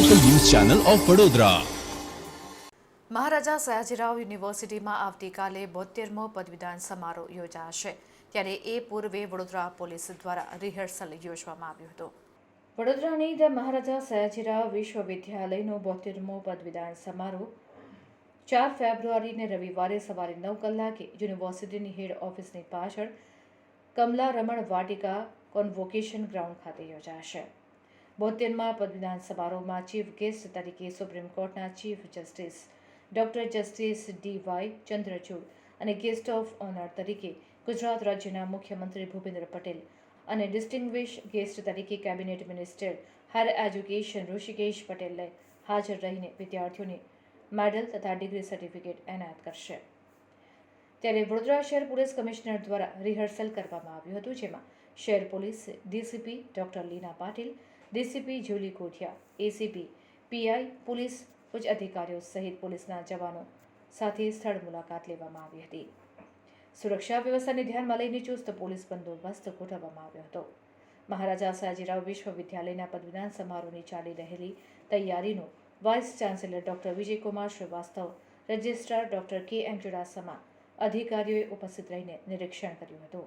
Channel of Vadodara Maharaja Sayajirao યુનિવર્સિટીમાં આવતીકાલે બોતેરમો પદવીદાન સમારોહ યોજાશે. ત્યારે એ પૂર્વે વડોદરા પોલીસ દ્વારા રિહર્સલ યોજવામાં આવ્યું હતું. વડોદરાની ધ મહારાજા સયાજીરાવ વિશ્વવિદ્યાલયનો બોતેરમો પદવીદાન સમારોહ ચાર ફેબ્રુઆરીને રવિવારે સવારે નવ કલાકે યુનિવર્સિટીની હેડ ઓફિસની પાછળ કમલા રમણ વાટિકા કોન્વોકેશન ગ્રાઉન્ડ ખાતે યોજાશે. બોતેરમાં પદવીદાન સમારોહમાં ચીફ ગેસ્ટ તરીકે સુપ્રીમ કોર્ટના chief justice, doctor justice D Y Chandrachud અને ગેસ્ટ ઓફ ઓનર તરીકે ગુજરાત રાજ્યના મુખ્યમંત્રી ભૂપેન્દ્ર પટેલ અને ડિસ્ટિંગ્વિશ ગેસ્ટ તરીકે cabinet minister higher education Rishikesh પટેલે હાજર રહીને વિદ્યાર્થીઓને મેડલ તથા ડિગ્રી સર્ટિફિકેટ એનાયત કરશે. ત્યારે વડોદરા શહેર પોલીસ કમિશનર દ્વારા રિહર્સલ કરવામાં આવ્યું હતું, જેમાં શહેર police DCP doctor Leena Patil DCP Julie Kothiya, ACP, PI, police, ઉચ્ચ અધિકારીઓ સહિત પોલીસના જવાનો સાથે સ્થળ મુલાકાત લેવામાં આવી હતી. સુરક્ષા વ્યવસ્થાને ધ્યાનમાં લઈને ચુસ્ત પોલીસ બંદોબસ્ત ગોઠવવામાં આવ્યો હતો. મહારાજા સયાજીરાવ વિશ્વવિદ્યાલયના પદવીદાન સમારોહની ચાલી રહેલી તૈયારીનો vice chancellor doctor Vijaykumar Shrivastava, registrar doctor K M Chudasama અધિકારીઓએ ઉપસ્થિત રહીને નિરીક્ષણ કર્યું હતું.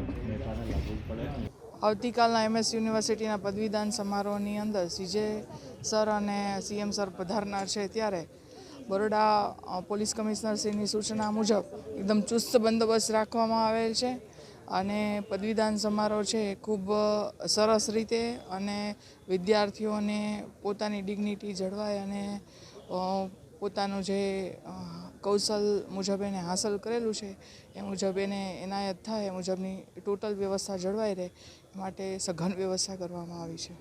આવતીકાલના એમએસ યુનિવર્સિટીના પદવીદાન સમારોહની અંદર સીજે સર અને સીએમ સર પધારનાર છે ત્યારે બરોડા પોલીસ કમિશનરશ્રીની સૂચના મુજબ એકદમ ચુસ્ત બંદોબસ્ત રાખવામાં આવેલ છે અને પદવીદાન સમારોહ છે એ ખૂબ સરસ રીતે અને વિદ્યાર્થીઓને પોતાની ડિગ્નિટી જળવાય અને પોતાનું જે કૌશલ મુજબ એને હાંસલ કરેલું છે, એ મુજબ એને એનાયત થાય, એ મુજબની ટોટલ વ્યવસ્થા જળવાઈ રહે માટે સઘન વ્યવસ્થા કરવામાં આવી છે.